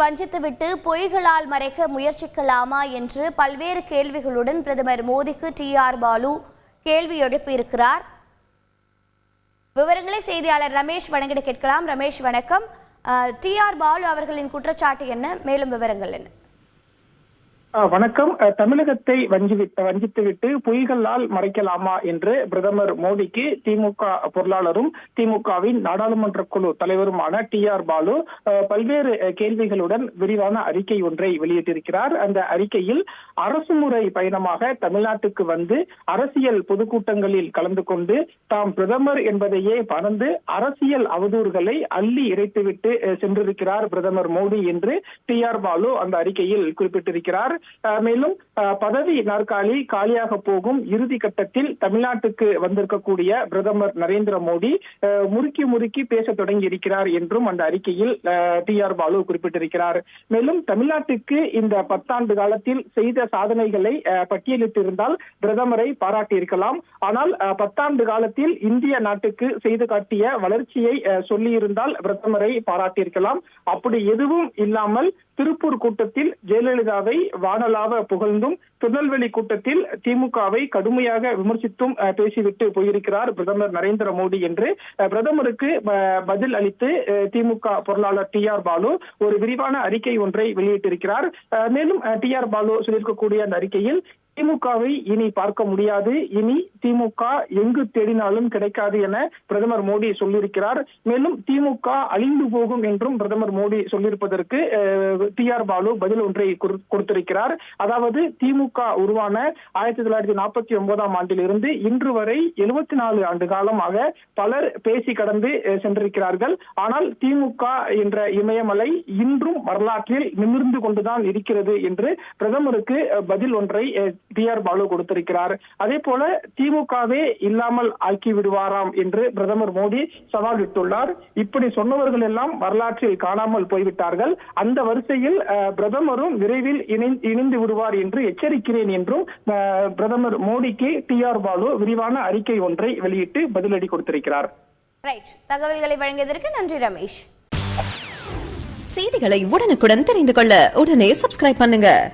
வஞ்சித்துவிட்டு பொய்களால் மறைக்க முயற்சிக்கலாமா என்று பல்வேறு கேள்விகளுடன் பிரதமர் மோடிக்கு டி ஆர் பாலு கேள்வி எழுப்பியிருக்கிறார். விவரங்களை செய்தியாளர் ரமேஷ் வணங்கிட கேட்கலாம். ரமேஷ் வணக்கம். டி ஆர் பாலு அவர்களின் குற்றச்சாட்டு என்ன? மேலும் விவரங்கள் என்ன? வணக்கம். தமிழகத்தை வஞ்சிவிட்டு வஞ்சித்துவிட்டு பொய்களால் மறைக்கலாமா என்று பிரதமர் மோடிக்கு திமுக பொருளாளரும் திமுகவின் நாடாளுமன்ற குழு தலைவருமான டி ஆர் பாலு பல்வேறு கேள்விகளுடன் விரிவான அறிக்கை ஒன்றை வெளியிட்டிருக்கிறார். அந்த அறிக்கையில் அரசு முறை பயணமாக தமிழ்நாட்டுக்கு வந்து அரசியல் பொதுக்கூட்டங்களில் கலந்து கொண்டு தாம் பிரதமர் என்பதையே மறந்து அரசியல் அவதூறுகளை அள்ளி இறைத்துவிட்டு சென்றிருக்கிறார் பிரதமர் மோடி என்று டி ஆர் பாலு அந்த அறிக்கையில் குறிப்பிட்டிருக்கிறார். மேலும் பதவி நாற்காலி காலியாக போகும் இறுதி கட்டத்தில் தமிழ்நாட்டுக்கு வந்திருக்கக்கூடிய பிரதமர் நரேந்திர மோடி முறுக்கி முறுக்கி பேச தொடங்கி இருக்கிறார் என்றும் அந்த அறிக்கையில் டி ஆர் பாலு குறிப்பிட்டிருக்கிறார். மேலும் தமிழ்நாட்டுக்கு இந்த பத்தாண்டு காலத்தில் செய்த சாதனைகளை அஹ், பட்டியலிட்டிருந்தால் பிரதமரை பாராட்டியிருக்கலாம். ஆனால் பத்தாண்டு காலத்தில் இந்திய நாட்டுக்கு செய்து காட்டிய வளர்ச்சியை அஹ், சொல்லியிருந்தால் பிரதமரை பாராட்டியிருக்கலாம். அப்படி எதுவும் இல்லாமல் திருப்பூர் கூட்டத்தில் ஜெயலலிதாவை வானலாவ புகழ்ந்தும் திருநெல்வேலி கூட்டத்தில் திமுகவை கடுமையாக விமர்சித்தும் அஹ், பேசிவிட்டு போயிருக்கிறார் பிரதமர் நரேந்திர மோடி என்று. அஹ், பிரதமருக்கு அஹ், பதில் அளித்து அஹ், திமுக பொருளாளர் டி ஆர் பாலு ஒரு விரிவான அறிக்கை ஒன்றை வெளியிட்டிருக்கிறார். அஹ், மேலும் டி ஆர் பாலு சொல்லியிருக்கக்கூடிய அந்த அறிக்கையில் திமுகவை இனி பார்க்க முடியாது. இனி திமுக எங்கு தேடினாலும் கிடைக்காது என பிரதமர் மோடி சொல்லியிருக்கிறார். மேலும் திமுக அழிந்து போகும் என்றும் பிரதமர் மோடி சொல்லியிருப்பதற்கு டி ஆர் பாலு பதில் ஒன்றை கொடு- கொடுத்திருக்கிறார். அதாவது திமுக உருவான ஆயிரத்தி தொள்ளாயிரத்தி நாற்பத்தி ஒன்பதாம் ஆண்டிலிருந்து இன்று வரை எழுபத்தி நாலு ஆண்டு காலமாக பலர் பேசி கடந்து அஹ், சென்றிருக்கிறார்கள். ஆனால் திமுக என்ற இமயமலை இன்றும் வரலாற்றில் நிமிர்ந்து கொண்டுதான் இருக்கிறது என்று பிரதமருக்கு அஹ், பதில் ஒன்றை டி ஆர் பாலு கொடுத்திருக்கிறார். அதே போல திமுகவே இல்லாமல் ஆக்கி விடுவாராம் என்று பிரதமர் மோடி சவால் விட்டுள்ளார். இப்படி சொன்னவர்கள் எல்லாம் வரலாற்றில் காணாமல் போய்விட்டார்கள். அந்த வரிசையில் பிரதமரும் விரைவில் இணை- இணைந்து விடுவார் என்று எச்சரிக்கிறேன் என்றும் அஹ், பிரதமர் மோடிக்கு டி ஆர் பாலு விரிவான அறிக்கை ஒன்றை வெளியிட்டு பதிலடி கொடுத்திருக்கிறார். ரைட் தகவல்களை வழங்கியதற்கு நன்றி ரமேஷ். செய்திகளை உடனுக்குடன் தெரிந்து கொள்ள உடனே சப்ஸ்கிரைப் பண்ணுங்க.